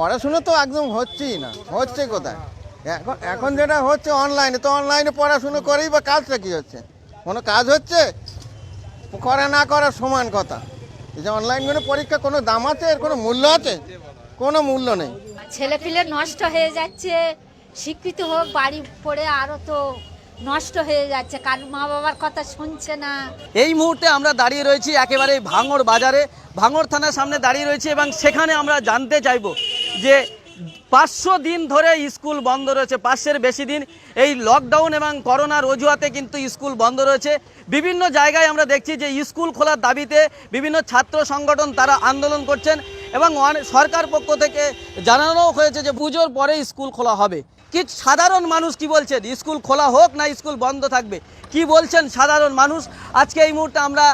পড়াশোনা তো একদম হচ্ছেই না হচ্ছে কোথায়? এখন এখন যেটা হচ্ছে অনলাইনে তো অনলাইনে পড়াশুনো করেই বা কাজটা কি হচ্ছে? কোনো কাজ হচ্ছে? করা না করার সমান কথা। এই যে অনলাইন করে পরীক্ষা কোনো দাম আছে? এর কোনো মূল্য আছে? কোনো মূল্য নেই। ছেলে পিলে নষ্ট হয়ে যাচ্ছে শিক্ষিত হোক বাড়ি পড়ে আরও তো নষ্ট হয়ে যাচ্ছে কারণ মা বাবার কথা শুনছে না। এই মুহূর্তে আমরা দাঁড়িয়ে রয়েছি একেবারে ভাঙড় বাজারে। ভাঙড় থানার সামনে দাঁড়িয়ে রয়েছি এবং সেখানে আমরা জানতে চাইব যে পাঁচশো দিন ধরে স্কুল বন্ধ রয়েছে, পাঁচশের বেশি দিন। এই লকডাউন এবং করোনার অজুহাতে কিন্তু স্কুল বন্ধ রয়েছে। বিভিন্ন জায়গায় আমরা দেখছি যে স্কুল খোলার দাবিতে বিভিন্ন ছাত্র সংগঠন তারা আন্দোলন করছেন এবং সরকার পক্ষ থেকে জানানো হয়েছে যে পুজোর পরে স্কুল খোলা হবে। কি সাধারণ মানুষ কি বলছেন? স্কুল খোলা হোক না স্কুল বন্ধ থাকবে। কি বলছেন সাধারণ মানুষ? আজকে এই মুহূর্তে আমরা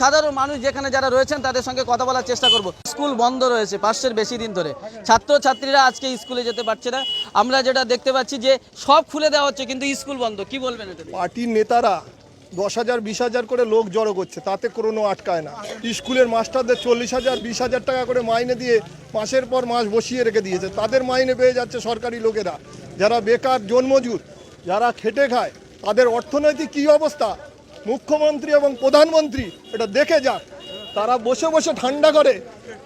সাধারণ মানুষ যেখানে যারা রয়েছেন তাদের সঙ্গে কথা বলার চেষ্টা করব। স্কুল বন্ধ রয়েছে পাঁচশের বেশি দিন ধরে। ছাত্রছাত্রীরা আজকে স্কুলে যেতে পারছে না। আমরা যেটা দেখতে পাচ্ছি যে সব খুলে দেওয়া হচ্ছে, কিন্তু স্কুল বন্ধ। কি বলবেন পার্টির নেতারা দশ হাজার, বিশ হাজার করে লোক জড়ো করছে, তাতে কোনো আটকায় না। স্কুলের মাস্টারদের চল্লিশ হাজার, বিশ হাজার টাকা করে মাইনে দিয়ে মাসের পর মাস বসিয়ে রেখে দিয়েছে। তাদের মাইনে পেয়ে যাচ্ছে সরকারি লোকেরা। যারা বেকার, জন্মজুর, যারা খেটে খায়, তাদের অর্থনৈতিক কী অবস্থা? মুখ্যমন্ত্রী এবং প্রধানমন্ত্রী, এটা দেখে যাক। তারা বসে বসে ঠান্ডা করে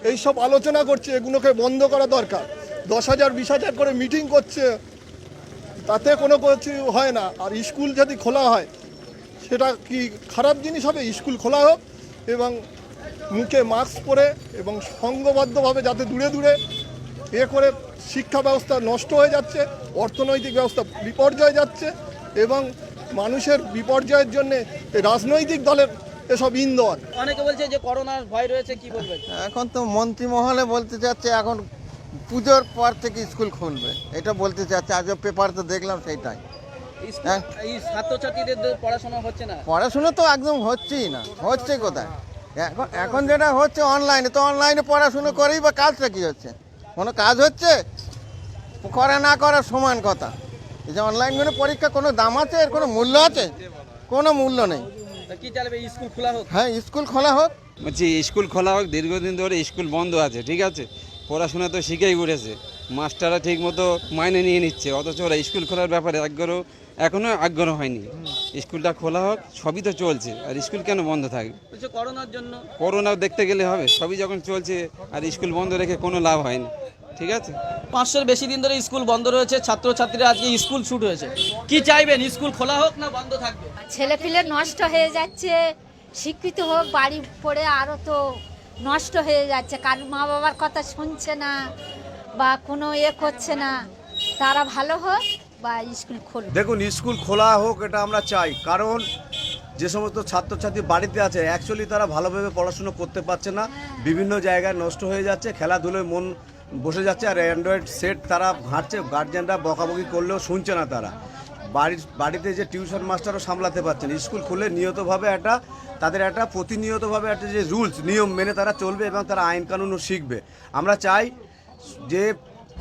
এই সব আলোচনা করছে, এগুলোকে বন্ধ করা দরকার। দশ হাজার, বিশ হাজার করে মিটিং করছে, তাতে কোনো কিছু হয় না। আর স্কুল যদি খোলা হয়, সেটা কি খারাপ জিনিস হবে? স্কুল খোলা হোক এবং মুখে মাস্ক পরে এবং সংঘবদ্ধভাবে যাতে দূরে দূরে এ করে শিক্ষা ব্যবস্থা নষ্ট হয়ে যাচ্ছে, অর্থনৈতিক ব্যবস্থা বিপর্যয় যাচ্ছে এবং মানুষের বিপর্যয়ের জন্য রাজনৈতিক দলের এসব ইন্ধন অনেকে বলছে যে করোনার ভয় রয়েছে কি বলবেন এখন তো মন্ত্রী মহলে বলতে চাচ্ছে এখন পুজোর পর থেকে স্কুল খুলবে। এটা বলতে চাচ্ছে আজও পেপার তো দেখলাম সেইটাই। হ্যাঁ। ছাত্রছাত্রীদের পড়াশোনা হচ্ছে না। পড়াশোনা তো একদম হচ্ছেই না হচ্ছে কোথায়? এখন এখন যেটা হচ্ছে অনলাইনে তো অনলাইনে পড়াশুনো করেই বা কাজটা কি হচ্ছে? কোনো কাজ হচ্ছে? করা না করার সমান কথা। এই যে অনলাইন করে পরীক্ষা কোনো দাম আছে? এর কোনো মূল্য আছে? কোনো মূল্য নেই। কি চাইবে স্কুল খোলা হোক? হ্যাঁ স্কুল খোলা হোক। বলছি স্কুল খোলা হোক দীর্ঘদিন ধরে স্কুল বন্ধ আছে ঠিক আছে? পড়াশোনা তো শিখেই উঠেছে। মাস্টাররা ঠিক মতো মাইনে নিয়ে নিচ্ছে অথচ ওরা স্কুল খোলার ব্যাপারে আগ্রহ এখনও আগ্রহ হয়নি। স্কুলটা খোলা হোক সবই তো চলছে আর স্কুল কেন বন্ধ থাকবে? করোনার জন্য। করোনা দেখতে গেলে হবে সবই যখন চলছে আর স্কুল বন্ধ রেখে কোনো লাভ হয়নি। ঠিক আছে? পাঁচশোর বেশি দিন ধরে স্কুল বন্ধ রয়েছে ছাত্রছাত্রীরা আজকে স্কুল ছুট হয়েছে। কি চাইবেন? স্কুল খোলা হোক না বন্ধ থাকবে? ছেলে পিলে নষ্ট হয়ে যাচ্ছে শিক্ষিত হোক বাড়ি পড়ে আরও তো নষ্ট হয়ে যাচ্ছে কারণ মা বাবার কথা শুনছে না বা কোনো এ করছে না তারা ভালো হোক বা স্কুল খুলবে দেখুন স্কুল খোলা হোক এটা আমরা চাই কারণ যে সমস্ত ছাত্রছাত্রী বাড়িতে আছে অ্যাকচুয়ালি তারা ভালোভাবে পড়াশুনো করতে পারছে না বিভিন্ন জায়গায় নষ্ট হয়ে যাচ্ছে খেলাধুলোয় মন বসে যাচ্ছে আর অ্যান্ড্রয়েড সেট তারা ঘাঁটছে গার্জেনরা বকাবকি করলেও শুনছে না তারা। বাড়ির, বাড়িতে যে টিউশন মাস্টারও সামলাতে পারছেন স্কুল খুলে নিয়তভাবে একটা, তাদের একটা প্রতিনিয়তভাবে একটা যে রুলস নিয়ম মেনে তারা চলবে এবং তারা আইন কানুনও শিখবে। আমরা চাই যে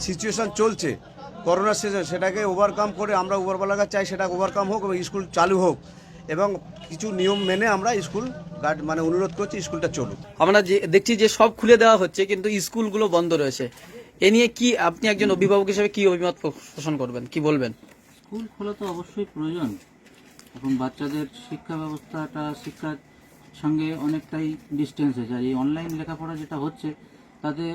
সিচুয়েশন চলছে করোনার সিজন সেটাকে ওভারকাম করে আমরা উপরবেলাকে চাই সেটা ওভারকাম হোক এবং স্কুল চালু হোক এবং কিছু নিয়ম মেনে আমরা স্কুল গার্ড মানে অনুরোধ করছি স্কুলটা চলুক। আমরা যে দেখছি যে সব খুলে দেওয়া হচ্ছে কিন্তু স্কুলগুলো বন্ধ রয়েছে। এ নিয়ে কি আপনি একজন অভিভাবক হিসেবে কি অভিমত পোষণ করবেন? কি বলবেন? স্কুল খোলা তো অবশ্যই প্রয়োজন। এখন বাচ্চাদের শিক্ষা ব্যবস্থাটা শিক্ষার সঙ্গে অনেকটাই ডিস্টেন্স হয়েছে আর এই অনলাইন লেখাপড়া যেটা হচ্ছে তাতে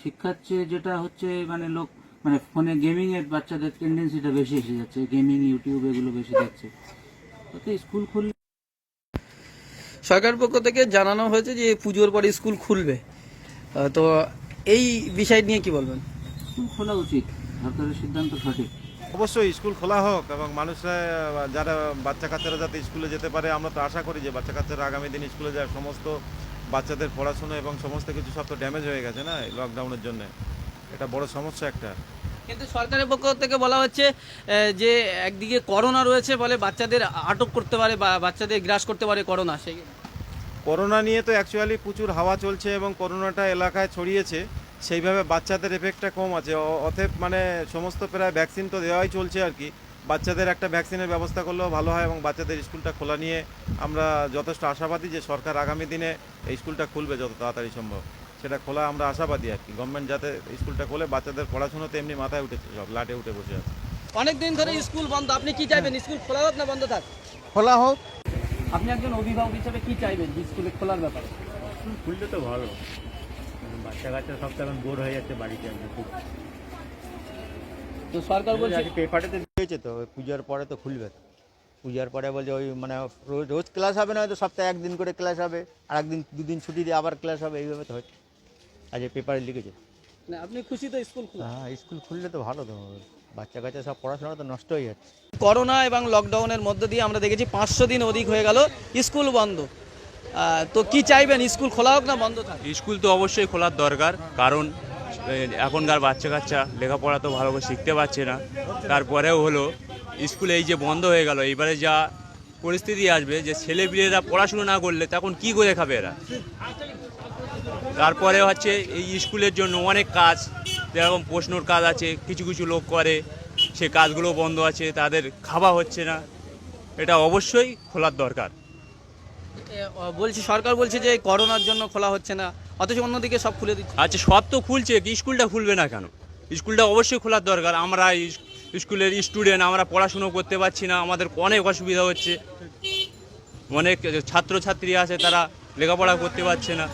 শিক্ষার চেয়ে যেটা হচ্ছে মানে লোক মানে ফোনে গেমিং এর বাচ্চাদের টেন্ডেন্সিটা বেশি এসে যাচ্ছে। গেমিং ইউটিউব এগুলো বেশি দেখছে তাতে স্কুল খুললে সরকার পক্ষ থেকে জানানো হয়েছে যে পুজোর পরে স্কুল খুলবে। তো এই বিষয় নিয়ে কি বলবেন? খোলা উচিত। সরকারের সিদ্ধান্ত সঠিক। অবশ্যই স্কুল খোলা হোক এবং মানুষরা যারা বাচ্চা কাচ্চারা যাতে স্কুলে যেতে পারে আমরা তো আশা করি যে বাচ্চা কাচ্চারা আগামী দিন স্কুলে যায়। সমস্ত বাচ্চাদের পড়াশোনা এবং সমস্ত কিছু সব তো ড্যামেজ হয়ে গেছে না এই লকডাউনের জন্য। এটা বড় সমস্যা একটা। কিন্তু সরকারের পক্ষ থেকে বলা হচ্ছে যে একদিকে করোনা রয়েছে বলে বাচ্চাদের আটক করতে পারে বা বাচ্চাদের গ্রাস করতে পারে করোনা সেই করোনা নিয়ে তো অ্যাকচুয়ালি প্রচুর হাওয়া চলছে এবং করোনাটা এলাকায় ছড়িয়েছে সেইভাবে বাচ্চাদের এফেক্টটা কম আছে। অ- অতএব মানে সমস্ত প্রায় ভ্যাকসিন তো দেওয়াই চলছে আর কি। বাচ্চাদের একটা ভ্যাকসিনের ব্যবস্থা করলেও ভালো হয় এবং বাচ্চাদের স্কুলটা খোলা নিয়ে আমরা যথেষ্ট আশাবাদী যে সরকার আগামী দিনে এই স্কুলটা খুলবে যত তাড়াতাড়ি সম্ভব। সেটা খোলা আমরা আশাবাদী আর কি। গভর্নমেন্ট যাতে স্কুলটা খোলে বাচ্চাদের পড়াশুনো তো এমনি মাথায় উঠেছে সব লাটে উঠে বসে আছে। অনেক দিন ধরে স্কুল বন্ধ আপনি কি চাইবেন? স্কুল খোলা হোক না বন্ধ থাক? খোলা হোক। আপনি একজন অভিভাবক হিসেবে কি চাইবেন যে স্কুলে খোলার ব্যাপারে? খুললে তো ভালো। বাচ্চা কাচ্চা সব তো এখন বোর হয়ে যাচ্ছে বাড়িতে খুব তো সরকার বলছে আজকে পেপারেতে দিয়েছে তো পূজার পরে তো খুলবে। পূজার পরে বলছে ওই মানে রোজ রোজ ক্লাস হবে না হয়তো সপ্তাহে একদিন করে ক্লাস হবে আর একদিন দুদিন ছুটি দিয়ে আবার ক্লাস হবে এইভাবে তো হচ্ছে আজ পেপারে লিখেছে। না, আপনি খুশি তো স্কুল খোলা? হ্যাঁ স্কুল খুললে তো ভালো তো। বাচ্চা কাচ্চা সব পড়াশোনা তো নষ্ট হয়ে যাচ্ছে করোনা এবং লকডাউনের মধ্য দিয়ে আমরা দেখেছি পাঁচশো দিন অধিক হয়ে গেল স্কুল বন্ধ। তো কি চাইবেন? স্কুল খোলা হোক না বন্ধ থাক? স্কুল তো অবশ্যই খোলার দরকার কারণ এখনকার বাচ্চা কাচ্চা লেখাপড়া তো ভালো করে শিখতে পারছে না। তারপরেও হলো স্কুল এই যে বন্ধ হয়ে গেল এবারে যা পরিস্থিতি আসবে যে ছেলেপিলেরা পড়াশুনো না করলে তখন কি করে খাবে এরা? তারপরে হচ্ছে এই স্কুলের জন্য অনেক কাজ যেরকম প্রশ্নর কাজ আছে কিছু কিছু লোক করে সে কাজগুলো বন্ধ আছে তাদের খাওয়া হচ্ছে না। এটা অবশ্যই খোলার দরকার। বলছি সরকার বলছে যে করোনার জন্য খোলা হচ্ছে না অথচ অন্যদিকে সব খুলে দিচ্ছে। আচ্ছা সব তো খুলছে কি স্কুলটা খুলবে না কেন? স্কুলটা অবশ্যই খোলার দরকার। আমরা স্কুলের স্টুডেন্ট আমরা পড়াশুনো করতে পারছি না আমাদের অনেক অসুবিধা হচ্ছে। অনেক ছাত্রছাত্রী আছে তারা লেখাপড়া করতে পারছে না।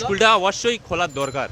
স্কুলটা অবশ্যই খোলার দরকার।